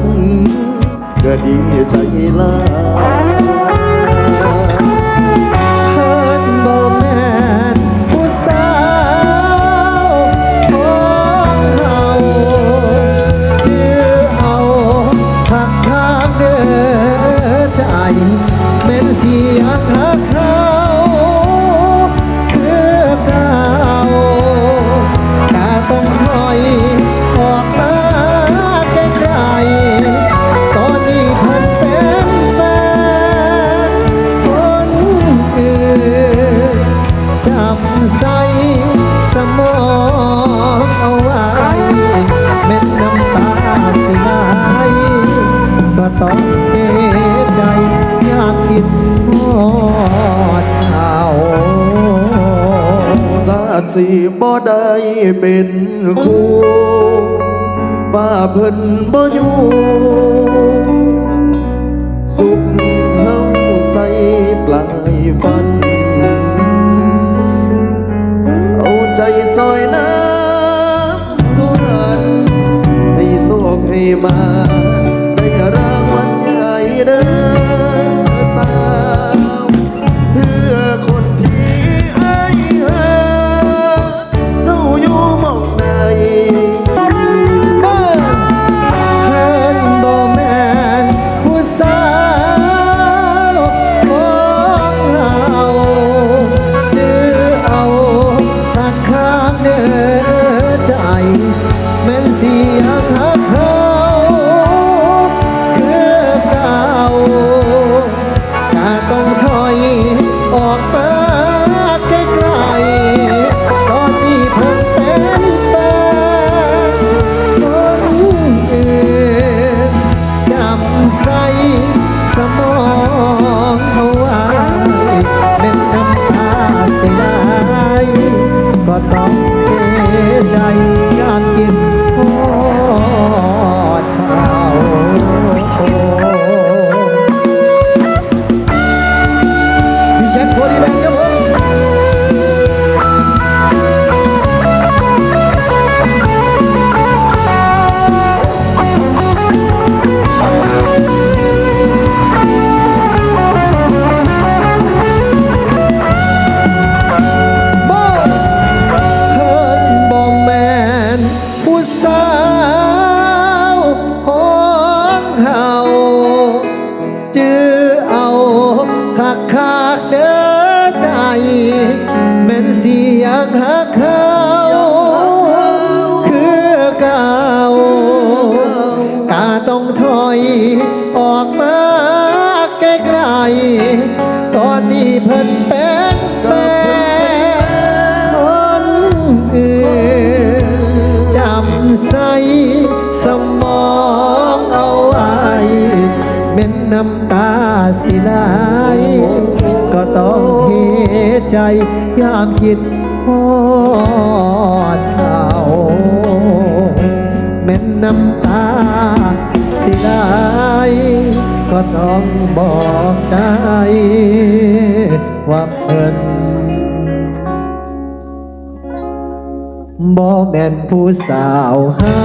นก็ดีใจลา จำใส่สมองเอาไว้เม็ดน้ำตาสิไหลก็ต้องเอะใจอยามคิดทอดเขาสาสีบ่ได้เป็นคู่ว่าเพิ่นบ่อยู่ ใจซอยน้ำสุรันให้โชคให้มาได้รางวัลใหญ่เด้อ ต้องถอยออกมาไกลๆตอนนี้เพิ่นเป็นแฟนคนอื่นจำใส่สมองเอาไว้เป็นน้ำตาสิไหลก็ต้องเทใจยามคิดพอดเขาแม่นน้ำตา ได้ ก็ต้องบอกใจ ว่าเอินบ่แม่นผู้สาวเฮา